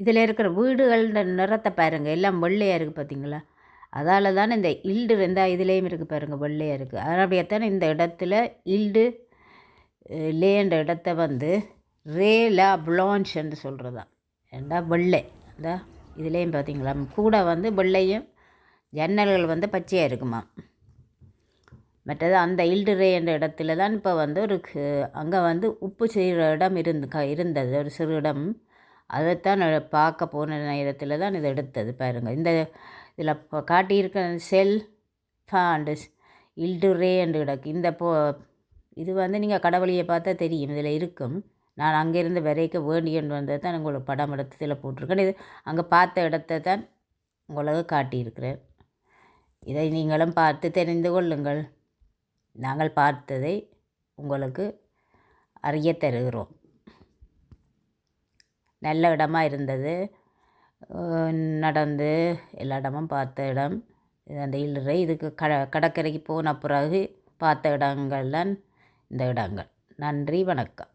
இதில் இருக்கிற வீடுகளோட நிறத்தை பாருங்கள் எல்லாம் வெள்ளையாக இருக்குது பார்த்தீங்களா? அதால் தானே இந்த இல்டு இருந்தால் இதுலேயும் இருக்குது பாருங்கள் வெள்ளையாக இருக்குது அதனால இந்த இடத்துல இல்டு லேண்ட இடத்த வந்து ரேலா பிளான்ச் சொல்கிறது சொல்கிறதா ஏண்டா வெள்ளை? இந்த இதுலேயும் பார்த்தீங்களா? கூட வந்து வெள்ளையும் ஜன்னல்கள் வந்து பச்சையாக இருக்குமா மற்றது அந்த இல்டுரே என்ற இடத்துல தான் இப்போ வந்து ஒரு அங்கே வந்து உப்பு செய்கிற இடம் இருந்து க இருந்தது. ஒரு சிறு இடம். அதைத்தான் பார்க்க போன நேரத்தில் தான் இதை எடுத்தது பாருங்கள் இந்த இதில் காட்டியிருக்க செல் ஃபாண்டு இல்டுரே என்று கிடக்கு. இந்த போ இது வந்து நீங்கள் கடவுளியை பார்த்தா தெரியும். இதில் இருக்கும். நான் அங்கேருந்து விரைக்க வேண்டியன்னு வந்தது தான் உங்களுக்கு படம் இடத்துல போட்டிருக்கேன். இது அங்கே பார்த்த இடத்த தான் உங்களுக்கு காட்டியிருக்கிறேன். இதை நீங்களும் பார்த்து தெரிந்து கொள்ளுங்கள். நாங்கள் பார்த்ததை உங்களுக்கு அறிய தருகிறோம். நல்ல இடமா இருந்தது. நடந்து எல்லா இடமும் பார்த்த இடம். அந்த இல்லறை இதுக்கு க கடற்கரைக்கு போன பிறகு பார்த்த இடங்கள்லாம் இந்த இடங்கள். நன்றி வணக்கம்.